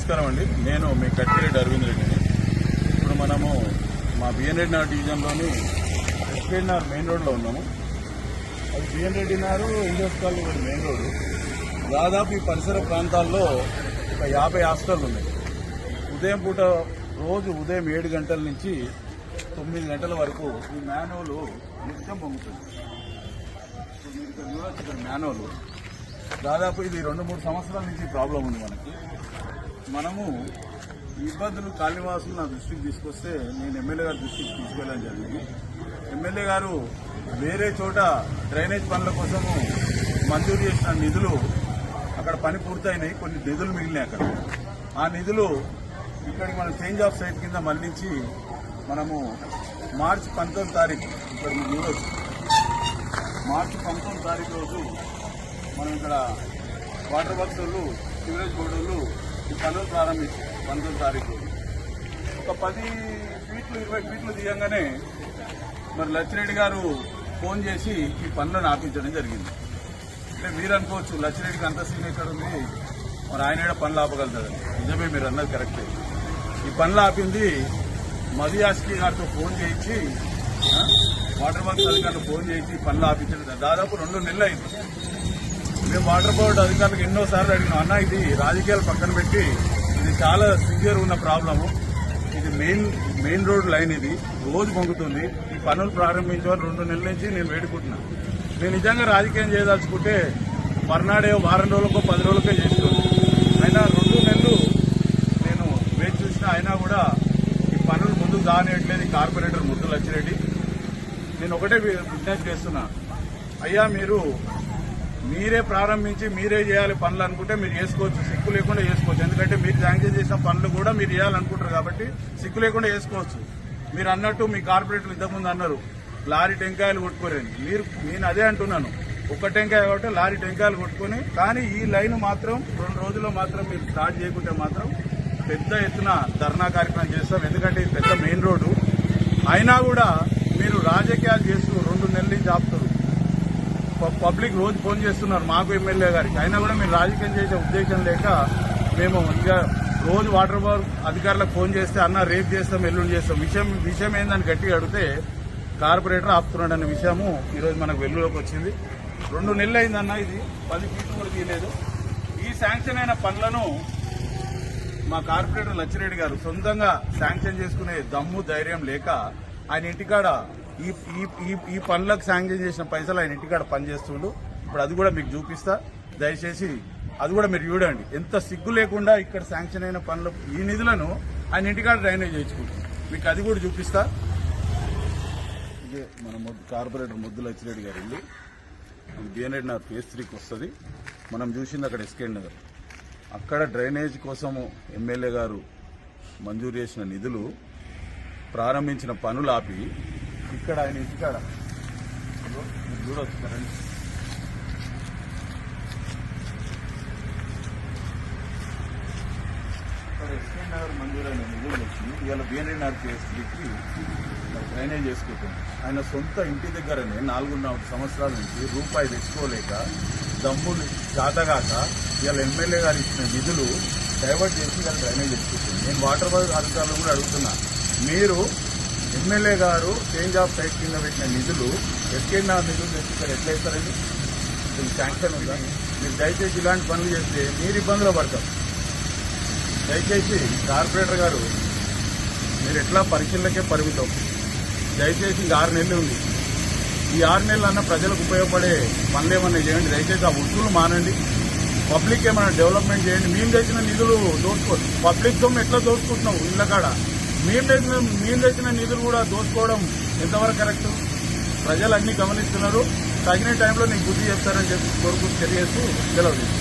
నమస్కారం అండి. నేను మీ కట్టిరెడ్డి అరవింద్ రెడ్డిని. ఇప్పుడు మనము మా బిఎన్ రెడ్డి నగర్ డివిజన్లోని ఎస్కేడి నగర్ మెయిన్ రోడ్లో ఉన్నాము. అది బిఎన్ రెడ్డి నగర్ ఇండోస్ మెయిన్ రోడ్డు. దాదాపు ఈ పరిసర ప్రాంతాల్లో ఒక యాభై హాస్టల్ ఉన్నాయి. ఉదయం పూట రోజు ఉదయం ఏడు గంటల నుంచి తొమ్మిది గంటల వరకు ఈ మ్యానువల్ నిత్యం పొంగుతుంది. మీరు చూడొచ్చు ఇక్కడ మ్యానువల్ దాదాపు ఇది రెండు మూడు సంవత్సరాల నుంచి ప్రాబ్లం ఉంది మనకి. మనము ఇబ్బందులు కాళీవాసులు నా దృష్టికి తీసుకొస్తే నేను ఎమ్మెల్యే గారి దృష్టికి తీసుకెళ్ళడం జరిగింది. ఎమ్మెల్యే గారు వేరే చోట డ్రైనేజ్ పనుల కోసము మంజూరు చేసిన నిధులు అక్కడ పని పూర్తయినాయి. కొన్ని నిధులు మిగిలినాయి అక్కడ. ఆ నిధులు ఇక్కడికి మనం చేంజ్ ఆఫ్ సైట్ కింద మళ్ళించి మనము మార్చి పంతొమ్మిది తారీఖు ఇక్కడ మీరు మార్చి పంతొమ్మిది తారీఖు రోజు మనం ఇక్కడ వాటర్ వర్క్స్ వాళ్ళు సివరేజ్ బోర్డు వాళ్ళు ఈ పనులు ప్రారంభించారు పంతొమ్మిది తారీఖు. ఒక పది ఫీట్లు ఇరవై ఫీట్లు తీయంగానే మరి లచ్చిరెడ్డి గారు ఫోన్ చేసి ఈ పనులను ఆపించడం జరిగింది. అంటే మీరు అనుకోవచ్చు లచ్చిరెడ్డికి అంత సీన్ ఎక్కడ ఉంది మరి ఆయన కూడా పనులు ఆపగలుగుతాడండి నిజమే మీరు అన్నది కరెక్టే. ఈ పనులు ఆపింది మదియాస్కి గారితో ఫోన్ చేయించి వాటర్ వర్క్స్ అధికారులు ఫోన్ చేసి పనులు ఆపించడం దాదాపు రెండు నెలలు అయింది. మేము వాటర్ బోర్డు అధికారులకు ఎన్నోసార్లు అడిగినాం అన్న ఇది రాజకీయాలు పక్కన పెట్టి ఇది చాలా సివియర్ ఉన్న ప్రాబ్లము. ఇది మెయిన్ మెయిన్ రోడ్ లైన్ ఇది. రోజు పొంగుతుంది. ఈ పనులు ప్రారంభించాలని రెండు నెలల నుంచి నేను వేడుకుంటున్నా. నేను నిజంగా రాజకీయం చేయదలుచుకుంటే మర్నాడే వారం రోజులకో పది రోజులకో చేస్తున్నాను అయినా రెండు నెలలు నేను వేచి చూసినా అయినా కూడా ఈ పనులు ముందుకు దానియట్లేదు కార్పొరేటర్ ముద్దు లచ్చిరెడ్డి నేను ఒకటే విజ్ఞప్తి చేస్తున్నా. అయ్యా మీరు మీరే ప్రారంభించి మీరే చేయాలి పనులు అనుకుంటే మీరు చేసుకోవచ్చు. సిక్కు లేకుండా చేసుకోవచ్చు. ఎందుకంటే మీరు శాంక్షన్ చేసిన పనులు కూడా మీరు చేయాలనుకుంటారు కాబట్టి సిక్కు లేకుండా చేసుకోవచ్చు. మీరు అన్నట్టు మీ కార్పొరేటర్లు ఇంతకుముందు అన్నారు లారీ టెంకాయలు కొట్టుకోరని. మీరు నేను అదే అంటున్నాను. ఒక్క టెంకాయ కాబట్టి లారీ టెంకాయలు కొట్టుకొని కానీ ఈ లైన్ మాత్రం రెండు రోజుల్లో మాత్రం మీరు స్టార్ట్ చేయకుంటే మాత్రం పెద్ద ఎత్తున ధర్నా కార్యక్రమం చేస్తాం. ఎందుకంటే ఇది పెద్ద మెయిన్ రోడ్డు. అయినా కూడా మీరు రాజకీయాలు చేస్తూ రెండు నెలల నుంచి ఆపుతారు పబ్లిక్ రోజు ఫోన్ చేస్తున్నారు మాకు ఎమ్మెల్యే గారికి. అయినా కూడా మేము రాజకీయం చేసే ఉద్దేశం లేక మేము ఇంకా రోజు వాటర్ బాల్ అధికారులకు ఫోన్ చేస్తే అన్న రేపు చేస్తాం ఎల్లుండి చేస్తాం. విషయం విషయం ఏందని గట్టిగా అడిగితే కార్పొరేటర్ ఆపుతున్నాడు అనే విషయము ఈరోజు మనకు వెల్లులోకి వచ్చింది. రెండు నెలలు అయిందన్న ఇది. పది ఫీట్లు కూడా తీయలేదు. ఈ శాంక్షన్ అయిన పనులను మా కార్పొరేటర్ లచ్చిరెడ్డి గారు సొంతంగా శాంక్షన్ చేసుకునే దమ్ము ధైర్యం లేక ఆయన ఇంటికాడ ఈ ఈ ఈ- పనులకు శాంక్షన్ చేసిన పైసలు ఆయన ఇంటికాడ పనిచేస్తుండు. ఇప్పుడు అది కూడా మీకు చూపిస్తా. దయచేసి అది కూడా మీరు చూడండి. ఎంత సిగ్గు లేకుండా ఇక్కడ శాంక్షన్ అయిన పనులు ఈ నిధులను ఆయన ఇంటికాడ డ్రైనేజ్ చేయించుకుంటుంది మీకు అది కూడా చూపిస్తా. ఇదే మన ముద్దు కార్పొరేటర్ ముద్దుల లచ్చిరెడ్డి గారు ఇల్లు. బిఎన్ఎడ్ నగర్ ఫేస్ త్రీకి వస్తుంది. మనం చూసింది అక్కడ ఎస్కేడ్ నగర్. అక్కడ డ్రైనేజ్ కోసము ఎమ్మెల్యే గారు మంజూరు చేసిన నిధులు ప్రారంభించిన పనులు ఆపి ఇక్కడ ఆయన ఇంటికాడ చూడవచ్చు కరెంట్ ఇక్కడ ఎస్కే నగర్ మంజూరైన నిధులు వచ్చి ఇవాళ బిఎన్ఏ నగర్ కేసుకి డ్రైనేజ్ చేసుకుంటుంది ఆయన సొంత ఇంటి దగ్గరనే నాలుగున్నర సంవత్సరాల నుంచి రూపాయి తెచ్చుకోలేక దమ్ములు చాతగాక ఇవాళ ఎమ్మెల్యే గారు ఇచ్చిన నిధులు డైవర్ట్ చేసి ఇవాళ డ్రైనేజ్ చేసుకుంటుంది నేను వాటర్ బాల్ అధికారులు కూడా అడుగుతున్నా. మీరు ఎమ్మెల్యే గారు చేంజ్ ఆఫ్ సైట్ కింద పెట్టిన నిధులు ఎస్కే నిధులు తెచ్చి ఇక్కడ ఎట్లా ఇస్తారండి? శాంక్షన్ ఉందా? మీరు దయచేసి ఇలాంటి పనులు చేస్తే మీరు ఇబ్బందులు పడతారు. దయచేసి కార్పొరేటర్ గారు మీరు ఎట్లా పరీక్షలకే పరిమితం? దయచేసి ఇంకా ఆరు నెలలు ఉంది. ఈ ఆరు నెలలు అన్న ప్రజలకు ఉపయోగపడే పనులు ఏమన్నా చేయండి. దయచేసి ఆ వృత్తులు మానండి. పబ్లిక్ ఏమైనా డెవలప్మెంట్ చేయండి. మేము తెచ్చిన నిధులు దోచుకోవచ్చు పబ్లిక్ సొమ్ము ఎట్లా దోచుకుంటున్నాం ఇళ్ళ కాడ. మేము తెచ్చిన మేము తెచ్చిన నిధులు కూడా దోచుకోవడం ఎంతవరకు కరెక్ట్? ప్రజలు అన్ని గమనిస్తున్నారు. తగిన టైంలో నీకు బుద్ధి చెప్తారని చెప్పి కోరుకు తెలియజేస్తూ సెలవు